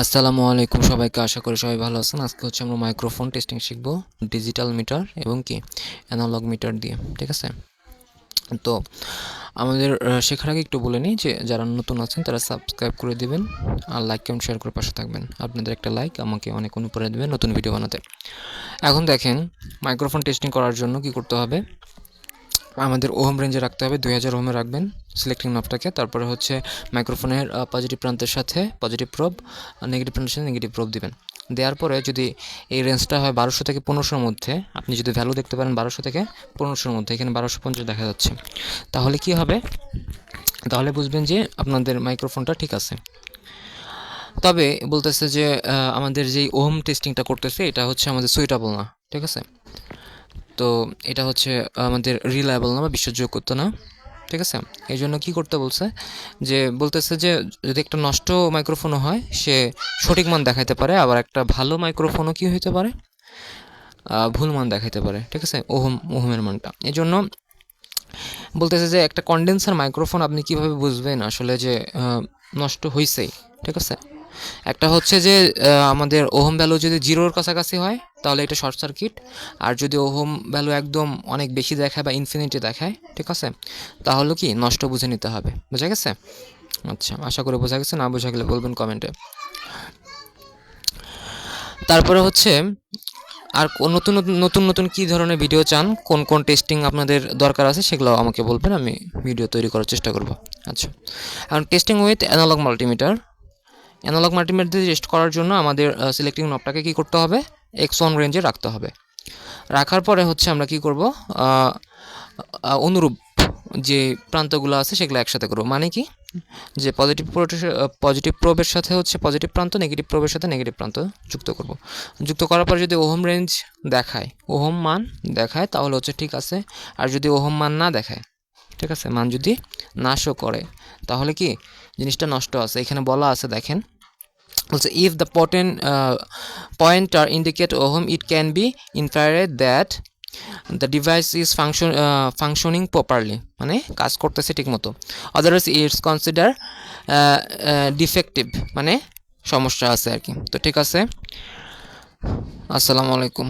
আসসালামু আলাইকুম সবাইকে, আশা করি সবাই ভালো আছেন। আজকে হচ্ছে আমরা মাইক্রোফোন টেস্টিং শিখব ডিজিটাল মিটার এবং কি? অ্যানালগ মিটার দিয়ে, ঠিক আছে? তো আমাদের শেখার আগে একটু বলে নিই যে যারা নতুন আছেন, তারা সাবস্ক্রাইব করে দিবেন আর লাইক কমেন্ট শেয়ার করে পাশে থাকবেন। আপনাদের একটা লাইক আমাকে অনেক অনুপ্রেরণা দেবে নতুন ভিডিও বানাতে। এখন দেখেন মাইক্রোফোন টেস্টিং করার জন্য কি করতে হবে? আমাদের ওহম রেঞ্জে রাখতে হবে, দুই হাজার ওহমে রাখবেন। সিলেক্টিং নবটাকে তারপরে হচ্ছে মাইক্রোফোনের পজিটিভ প্রান্তের সাথে পজিটিভ প্রব নেগেটিভ প্রান্তের সাথে নেগেটিভ প্রব দিবেন। দেওয়ার পরে যদি এই রেঞ্জটা হয় বারোশো থেকে পনেরোশোর মধ্যে, আপনি যদি ভ্যালু দেখতে পারেন বারোশো থেকে পনেরোশোর মধ্যে, এখানে বারোশো পঞ্চাশ দেখা যাচ্ছে। তাহলে কি হবে? তাহলে বুঝবেন যে আপনাদের মাইক্রোফোনটা ঠিক আছে। তবে বলতেছে যে আমাদের যেই ওহম টেস্টিংটা করতেছে, এটা হচ্ছে আমাদের সুইটেবল না, ঠিক আছে? তো এটা হচ্ছে আমাদের রিলায়েবল না বা বিশ্বাসযোগ্য না। ঠিক আছে? এই জন্য কী করতে বলছে? যে বলতেছে যে যদি একটা নষ্ট মাইক্রোফোনও হয়, সে সঠিক মান দেখাইতে পারে, আবার একটা ভালো মাইক্রোফোনও কী হইতে পারে? ভুল মান দেখাইতে পারে, ঠিক আছে? ওহম, ওহমের মানটা। এই জন্য বলতেছে যে একটা কন্ডেন্সার মাইক্রোফোন আপনি কীভাবে বুঝবেন আসলে যে নষ্ট হয়েছেই ঠিক আছে? একটা হচ্ছে যে আমাদের ওহম ভ্যালু যদি জিরোর কাছাকাছি হয়, তাহলে এটা শর্ট সার্কিট আর যদি ওহম ভ্যালু একদম অনেক বেশি দেখায় বা ইনফিনিটি দেখায়, ঠিক আছে? তাহলে কি? নষ্ট বুঝে নিতে হবে। বোঝা গেছে? আচ্ছা আশা করি বোঝা গেছে। না বোঝা গেলে বলবেন কমেন্টে তারপরে হচ্ছে, আর নতুন নতুন নতুন নতুন কী ধরনের ভিডিও চান? কোন কোন টেস্টিং আপনাদের দরকার আছে? সেগুলো আমাকে বলবেন, আমি ভিডিও তৈরি করার চেষ্টা করব। আচ্ছা। এখন testing with analog multimeter analog multimeter test করার জন্য আমাদের সিলেক্টিং নবটাকে কী করতে হবে? এক্স ওয়ান রেঞ্জে রাখতে হবে। রাখার পরে হচ্ছে আমরা কি করব? অনুরূপ যে প্রান্তগুলো আছে সেগুলো একসাথে করব। মানে কি? যে পজিটিভ পজিটিভ প্রবের সাথে হচ্ছে পজিটিভ প্রান্ত নেগেটিভ প্রবের সাথে নেগেটিভ প্রান্ত যুক্ত করব। যুক্ত করার পরে যদি ওহম রেঞ্জ দেখায়, ওহম মান দেখায়, তাহলে হচ্ছে ঠিক আছে। আর যদি ওহম মান না দেখায়, ঠিক আছে, মান যদি নাশও করে, তাহলে কি? জিনিসটা নষ্ট আছে। এখানে বলা আছে, দেখেন বলছে if the potent pointer indicate ohm it can be inferred that the device is function functioning properly মানে কাজ করতেছে ঠিক মতো আদারওয়াইজ ইটস কনসিডার ডিফেক্টিভ মানে সমস্যা আছে আর কি। তো ঠিক আছে। আসসালামু আলাইকুম।